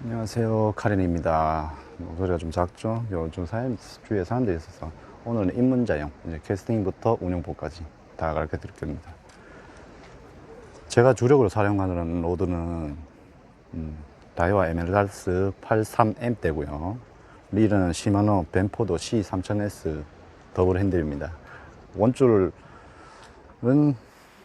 안녕하세요. 카렌입니다. 목소리가 좀 작죠? 요즘 사연 주위에 사람들이 있어서 오늘은 입문자용 이제 캐스팅부터 운영법까지 다 가르쳐 드릴 겁니다 제가 주력으로 사용하는 로드는 음, 다이와 에메랄스 83M대고요. 릴은 시마노 벤포도 C3000S 더블 핸들입니다. 원줄은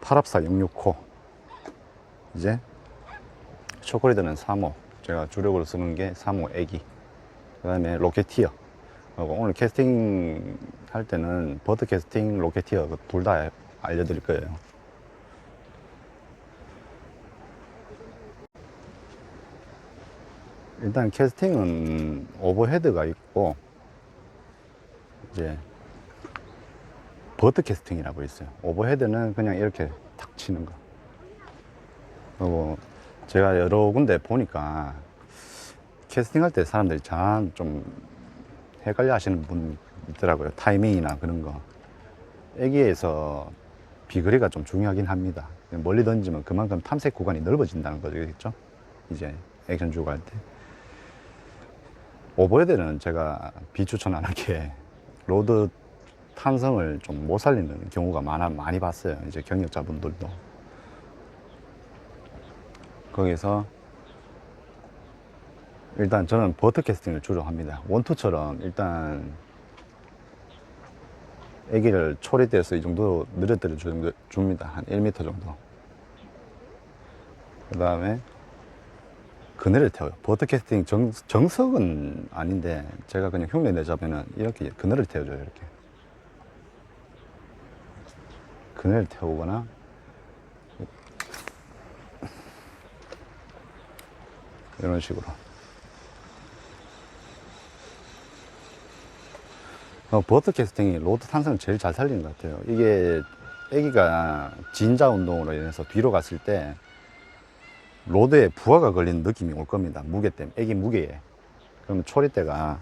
8합사 665 이제 초콜릿은 3호 제가 주력으로 쓰는 게 3호 애기 그 다음에 로켓티어. 오늘 캐스팅 할 때는 버드 캐스팅 로켓티어 둘 다 알려드릴 거예요. 일단 캐스팅은 오버헤드가 있고 이제 버드 캐스팅이라고 있어요. 오버헤드는 그냥 이렇게 탁 치는 거. 그리고 제가 여러 군데 보니까 캐스팅할 때 사람들이 참좀 헷갈려 하시는 분 있더라고요. 타이밍이나 그런 거. 애기에서 비거리가 좀 중요하긴 합니다. 멀리 던지면 그만큼 탐색 구간이 넓어진다는 거겠죠? 이제 액션 주고 할 때. 오버헤드는 제가 비추천 하는 게 로드 탄성을 좀 못 살리는 경우가 많아, 많이 봤어요. 이제 경력자분들도. 거기서 일단 저는 버터 캐스팅을 주로 합니다. 원투처럼 일단 애기를 초리대에서 이 정도 늘어뜨려 주- 줍니다. 한 1m 정도. 그 다음에 그늘을 태워요. 버터 캐스팅 정, 정석은 아닌데 제가 그냥 흉내 내자면은 이렇게 그늘을 태워줘요. 이렇게. 그늘을 태우거나 이런 식으로. 어, 버터 캐스팅이 로드 탄성을 제일 잘 살리는 것 같아요. 이게 애기가 진자 운동으로 인해서 뒤로 갔을 때 로드에 부하가 걸리는 느낌이 올 겁니다. 무게 때문에, 애기 무게에. 그러면 초리대가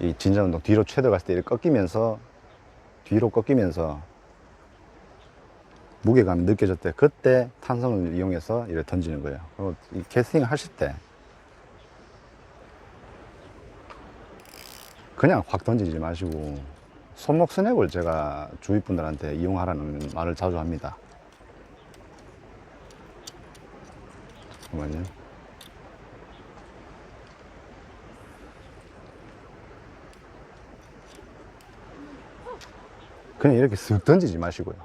이 진자 운동 뒤로 최대 갔을 때 꺾이면서 뒤로 꺾이면서 무게감이 느껴질 때 그때 탄성을 이용해서 이렇게 던지는 거예요. 그리고 이 캐스팅 하실 때 그냥 확 던지지 마시고 손목 스냅을 제가 주위 분들한테 이용하라는 말을 자주 합니다. 잠깐만요. 그냥 이렇게 쓱 던지지 마시고요.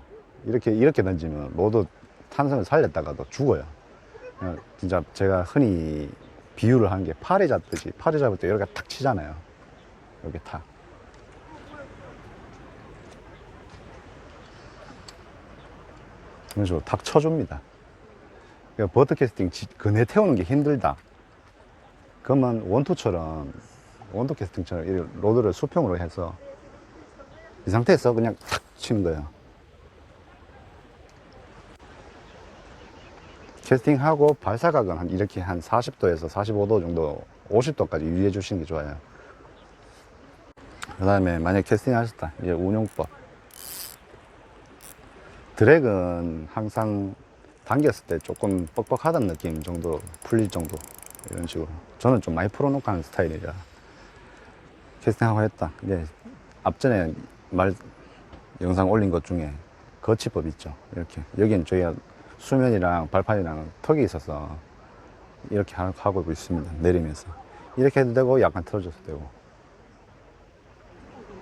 이렇게 이렇게 던지면 로드 탄성을 살렸다가도 죽어요. 그냥 진짜 제가 흔히 비유를 하는 게 파리 잡듯이 파리 잡을 때 이렇게 탁 치잖아요. 여기 탁. 그런 식으로 탁 쳐줍니다. 그러니까 버터 캐스팅 지- 그네 태우는 게 힘들다. 그러면 원투처럼 원투 캐스팅처럼 이 로드를 수평으로 해서 이 상태에서 그냥 탁 치는 거예요. 캐스팅하고 발사각은 한 이렇게 한 40도에서 45도 정도, 50도까지 유지해 주시는 게 좋아요. 그 다음에 만약 캐스팅 하셨다. 이제 운용법. 드랙은 항상 당겼을 때 조금 뻑뻑하다는 느낌 정도 풀릴 정도. 이런 식으로. 저는 좀 많이 풀어놓고 하는 스타일이라. 캐스팅하고 했다. 근데 앞전에 말, 영상 올린 것 중에 거치법 있죠. 이렇게. 여기는 저희가 수면이랑 발판이랑 턱이 있어서 이렇게 하- 하고 있습니다. 내리면서. 이렇게 해도 되고 약간 틀어줘도 되고.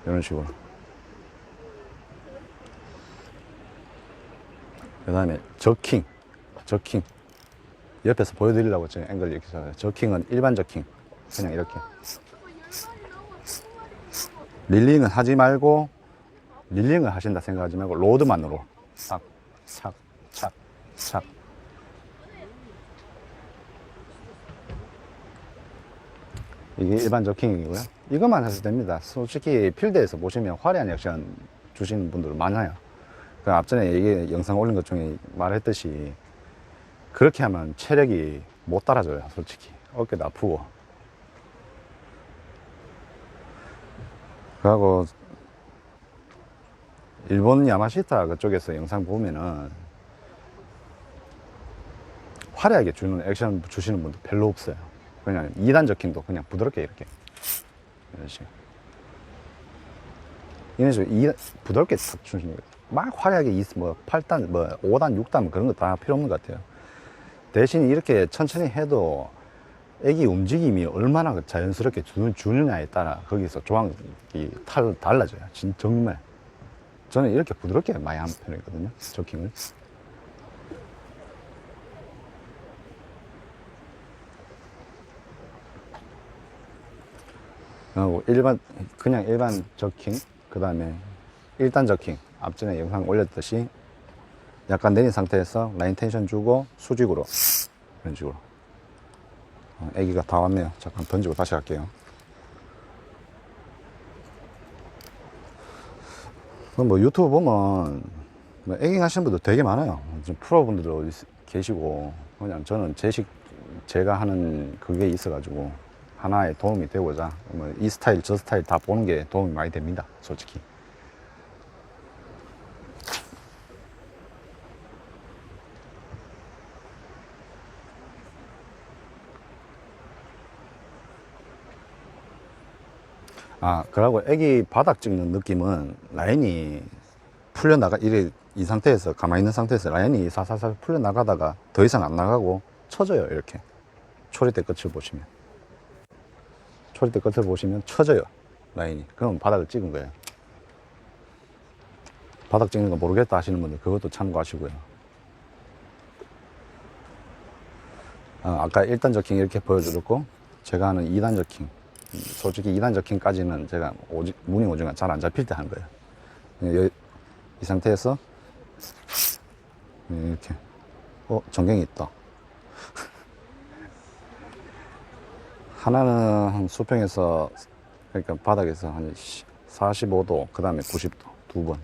이런 식으로. 그 다음에 저킹. 저킹. 옆에서 보여드리려고 지금 앵글 이렇게 잡아요. 저킹은 일반 저킹. 그냥 이렇게. 릴링은 하지 말고, 릴링을 하신다 생각하지 말고, 로드만으로. 착, 착, 착, 착. 이게 일반 저킹이고요. 이것만 해도 됩니다. 솔직히 필드에서 보시면 화려한 액션 주시는 분들 많아요. 그 앞전에 얘기 영상 올린 것 중에 말했듯이 그렇게 하면 체력이 못 따라줘요. 솔직히 어깨도 아프고. 그하고 일본 야마시타 그쪽에서 영상 보면은 화려하게 주는 액션 주시는 분도 별로 없어요. 그냥 2단 저킹도 그냥 부드럽게 이렇게 이런 식으로 이런 식으로 이, 부드럽게 탁 주시는 거예요. 막 화려하게 이- 뭐 8단, 뭐 5단, 6단 뭐 그런 거 다 필요 없는 것 같아요. 대신 이렇게 천천히 해도 애기 움직임이 얼마나 그 자연스럽게 주느냐에 따라 거기서 조항이 탈, 달라져요. 진, 정말. 저는 이렇게 부드럽게 많이 하는 편이거든요. 저킹을. 그리고 일반, 그냥 일반 저킹, 그 다음에 1단 저킹. 앞전에 영상 올렸듯이 약간 내린 상태에서 라인 텐션 주고 수직으로. 이런 식으로. 어, 애기가 다 왔네요. 잠깐 던지고 다시. 그럼 뭐 유튜브 보면 뭐 애기 하시는 분들 되게 많아요. 지금 프로분들도 있- 계시고 그냥 저는 제식 제가 하는 그게 있어 가지고 하나의 도움이 되고자 뭐이 스타일 저 스타일 다 보는 게 도움이 많이 됩니다. 솔직히. 아, 그러고 애기 바닥 찍는 느낌은 라인이 풀려나가, 이래, 이 상태에서, 가만히 있는 상태에서 라인이 사사살 풀려나가다가 더 이상 안 나가고 쳐져요, 이렇게. 초리대 끝을 보시면. 초리대 끝을 보시면 쳐져요, 라인이. 그럼 바닥을 찍은 거예요. 바닥 찍는 거 모르겠다 하시는 분들 그것도 참고하시고요. 아, 아까 1단 저킹 이렇게 보여드렸고, 제가 하는 2단 저킹. 솔직히 2단 저킹까지는 제가 오지, 무늬 오징어 잘 안 잡힐 때 한 거예요. 여- 이 상태에서 이렇게 어 전경이 있다. 하나는 한 수평에서 그러니까 바닥에서 한 45도 그 다음에 90도 두 번.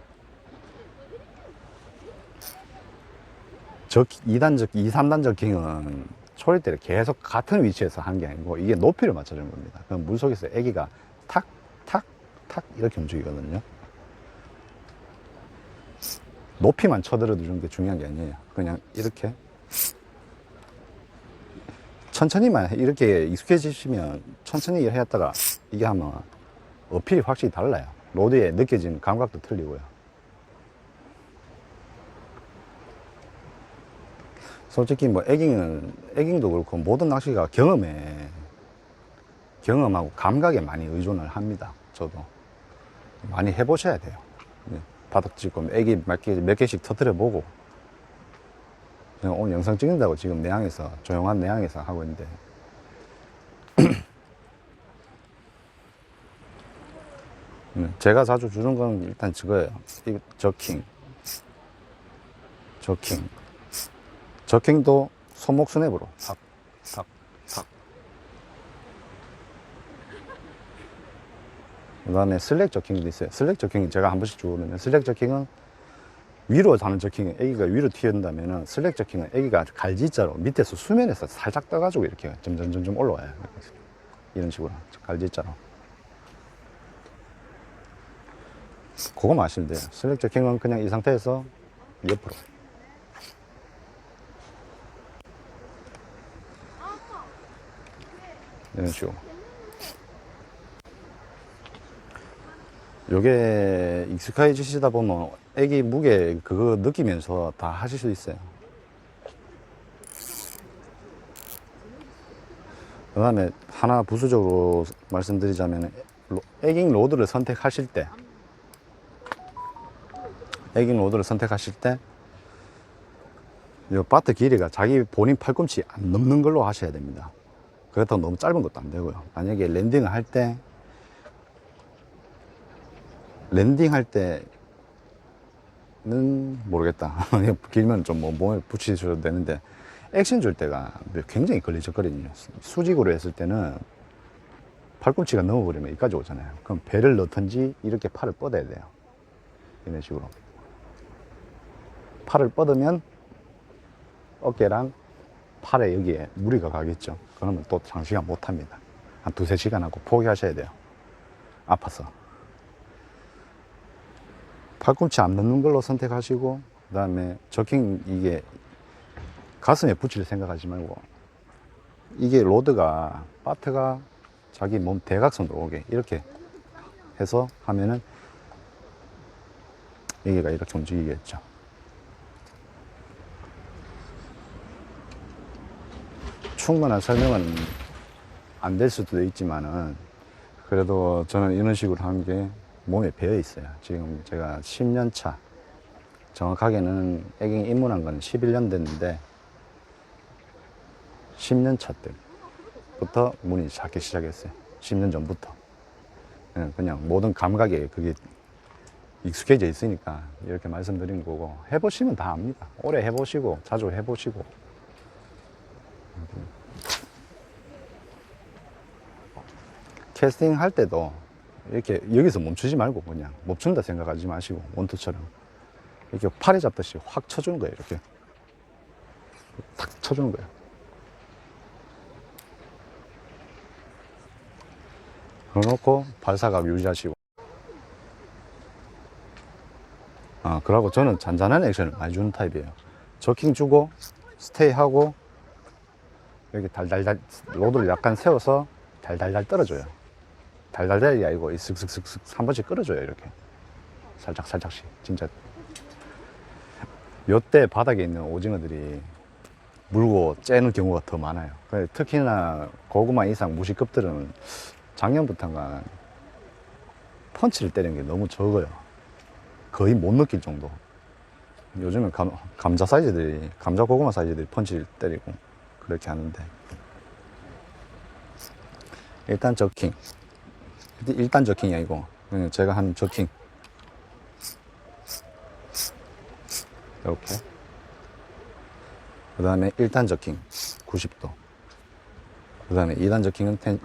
저 2단 적 2, 3단 저킹은 초리 때를 계속 같은 위치에서 하는 게 아니고 이게 높이를 맞춰주는 겁니다. 그럼 물 속에서 아기가 탁, 탁, 탁 이렇게 움직이거든요. 높이만 쳐들어 주는 게 중요한 게 아니에요. 그냥 이렇게 천천히만 해. 이렇게 익숙해지시면 천천히 해왔다가 이게 하면 어필이 확실히 달라요. 로드에 느껴지는 감각도 틀리고요. 솔직히 뭐 에깅은 에깅도 그렇고 모든 낚시가 경험에 경험하고 감각에 많이 의존을 합니다. 저도 많이 해보셔야 돼요. 네, 바닥 찍고 애기 몇 개씩 터뜨려 보고 오늘 영상 찍는다고 지금 내항에서 조용한 내항에서 하고 있는데 음, 제가 자주 주는 건 일단 저거예요. 이 저킹, 저킹. 저킹도 손목 스냅으로 탁, 탁, 탁. 그 다음에 슬랙 저킹도 있어요. 슬랙 저킹 제가 한 번씩 주거든요. 슬랙 저킹은 위로 자는 저킹은 애기가 위로 튀어나면은 슬랙 저킹은 애기가 갈지자로 밑에서 수면에서 살짝 떠가지고 이렇게 점점 점점 올라와요. 이런 식으로 갈지자로. 그거만 아시면 돼요. 슬랙 저킹은 그냥 이 상태에서 옆으로. 이런 식으로. 요게 익숙해지시다 보면 애기 무게 그거 느끼면서 다 하실 수 있어요. 그 다음에 하나 부수적으로 말씀드리자면 로- 애깅 로드를 선택하실 때 애깅 로드를 선택하실 때 이 바트 길이가 자기 본인 팔꿈치 안 넘는 걸로 하셔야 됩니다. 그렇다고 너무 짧은 것도 안 되고요. 만약에 랜딩을 할 때, 랜딩 할 때는 모르겠다. 길면 좀 뭐 몸에 붙이셔도 되는데, 액션 줄 때가 굉장히 걸리적거리거든요. 수직으로 했을 때는 팔꿈치가 넘어버리면 여기까지 오잖아요. 그럼 배를 넣든지 이렇게 팔을 뻗어야 돼요. 이런 식으로. 팔을 뻗으면 어깨랑 팔에 여기에 무리가 가겠죠. 그러면 또 장시간 못 합니다. 한 두세 시간 하고 포기하셔야 돼요. 아파서. 팔꿈치 안 넣는 걸로 선택하시고, 그 다음에 저킹 이게 가슴에 붙일 생각하지 말고 이게 로드가 바트가 자기 몸 대각선으로 오게 이렇게 해서 하면은 여기가 이렇게 움직이겠죠. 충분한 설명은 안 될 수도 있지만은 그래도 저는 이런 식으로 하는 게 몸에 배어 있어요. 지금 제가 10년 차 정확하게는 애기 입문한 건 11년 됐는데 10년 차 때부터 문이 작기 시작했어요. 10년 전부터. 예, 그냥 모든 감각에 그게 익숙해져 있으니까 이렇게 말씀드린 거고 해보시면 다 압니다. 오래 해보시고 자주 해보시고 캐스팅 할 때도 이렇게 여기서 멈추지 말고 그냥 멈춘다 생각하지 마시고 원투처럼 이렇게 팔에 잡듯이 확 쳐주는 거예요. 이렇게 탁 쳐주는 거예요. 그러놓고 발사각 유지하시고 아 그러고 저는 잔잔한 액션을 많이 주는 타입이에요. 저킹 주고 스테이 하고 여기 달달달 로드를 약간 세워서 달달달 떨어져요. 달달달이 아니고 이 슥슥슥슥 한 번씩 끌어줘요 이렇게 살짝 살짝씩 진짜 요때 바닥에 있는 오징어들이 물고 째는 경우가 더 많아요. 그래서 특히나 고구마 이상 무시급들은 작년부터가 펀치를 때리는 게 너무 적어요. 거의 못 느낄 정도. 요즘은 감, 감자 사이즈들이, 감자 고구마 사이즈들이 펀치를 때리고 그렇게 하는데. 일단 저킹. 일단 저킹이 아니고, 그냥 제가 한 저킹. 이렇게. 그 다음에 1단 저킹 90도. 그 다음에 2단 저킹은 텐,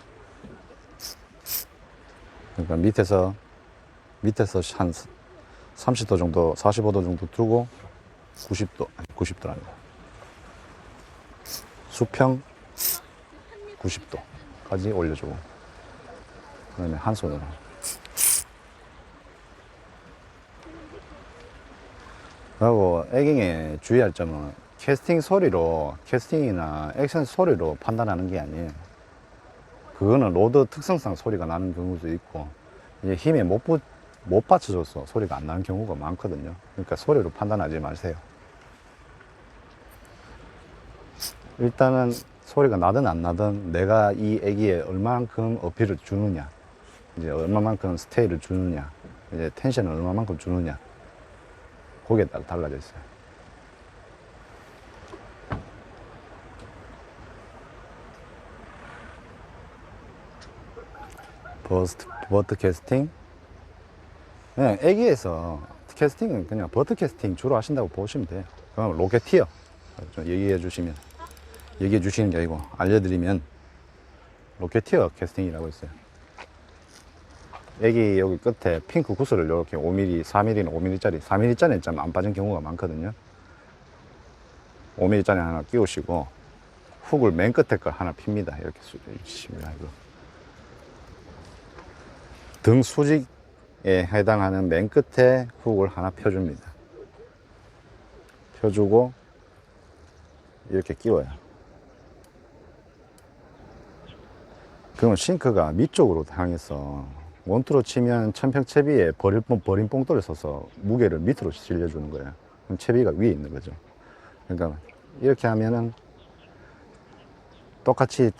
그러니까 밑에서, 밑에서 한 30도 정도, 45도 정도 두고 90도, 아니 90도 아니다. 수평 90도까지 올려주고. 한 손으로. 그리고 에깅에 주의할 점은 캐스팅 소리로, 캐스팅이나 액션 소리로 판단하는 게 아니에요. 그거는 로드 특성상 소리가 나는 경우도 있고, 이제 힘에 못, 붙- 못 받쳐줘서 소리가 안 나는 경우가 많거든요. 그러니까 소리로 판단하지 마세요. 일단은 소리가 나든 안 나든 내가 이 애기에 얼마만큼 어필을 주느냐, 이제 얼마만큼 스테이를 주느냐, 이제 텐션을 얼마만큼 주느냐, 거기에 따라 달라져 있어요. 버스트, 버트 캐스팅? 그냥 애기에서 캐스팅은 그냥 버트 캐스팅 주로 하신다고 보시면 돼요. 그럼 로켓티어. 좀 얘기해 주시면, 얘기해 주시는 게 아니고 알려드리면 로켓티어 캐스팅이라고 있어요. 애기 여기 끝에 핑크 구슬을 이렇게 5mm, 4mm는 5mm짜리, 4mm짜리는 좀안 빠진 경우가 많거든요. 5mm짜리 하나 끼우시고 훅을 맨 끝에 걸 하나 핍니다. 이렇게 주십니다. 이거. 등 수직에 해당하는 맨 끝에 훅을 하나 펴줍니다. 펴주고 이렇게 끼워요. 그러면 싱크가 밑쪽으로 향해서 원투로 치면 천평 채비에 버릴 뽕, 버린 뽕돌을 써서 무게를 밑으로 실려주는 거예요. 그럼 채비가 위에 있는 거죠. 그러니까 이렇게 하면은 똑같이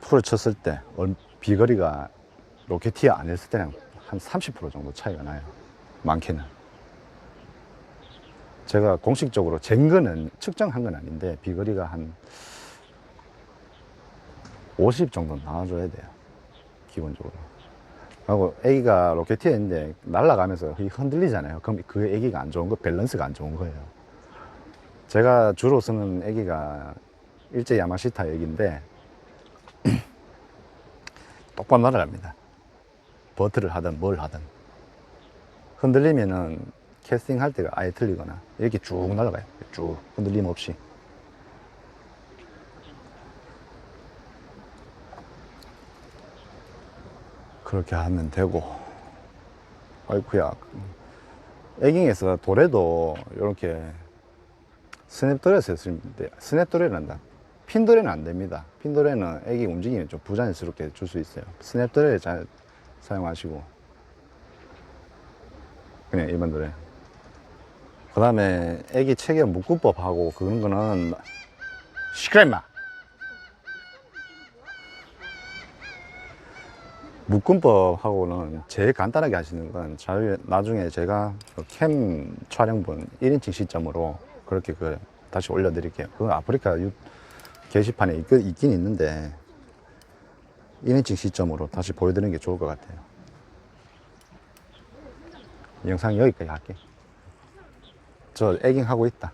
풀을 쳤을 때 얼- 비거리가 로켓티어 안 했을 때랑 한 30% 정도 차이가 나요. 많게는. 제가 공식적으로 잰 거는 측정한 건 아닌데 비거리가 한 50 정도 나와줘야 돼요. 기본적으로. 하고 애기가 로켓티어인데 날아가면서 흔들리잖아요. 그럼 그 애기가 안 좋은 거, 밸런스가 안 좋은 거예요. 제가 주로 쓰는 애기가 일제 야마시타 애기인데 똑바로 날아갑니다. 버트를 하든 뭘 하든 흔들리면은 캐스팅 할 때가 아예 틀리거나 이렇게 쭉 날아가요. 쭉 흔들림 없이. 그렇게 하면 되고 아이쿠야 에깅에서 돌에도 이렇게 스냅드레스 스냅드레는 한다. 핀드레는 안 됩니다. 핀드레는 애기 움직임이 좀 부자연스럽게 줄 수 있어요. 스냅드레 잘 사용하시고 그냥 일반 드레. 그 다음에 애기 체계 묶음법하고 그런 거는 임마 묶음법하고는 제일 간단하게 하시는 건 잘, 나중에 제가 그캠 촬영본 1인칭 시점으로 그렇게 그 다시 올려드릴게요. 그건 아프리카 유, 게시판에 있, 있긴 있는데 1인칭 시점으로 다시 보여드리는 게 좋을 것 같아요. 영상 여기까지 할게. 저 애깅 하고 있다.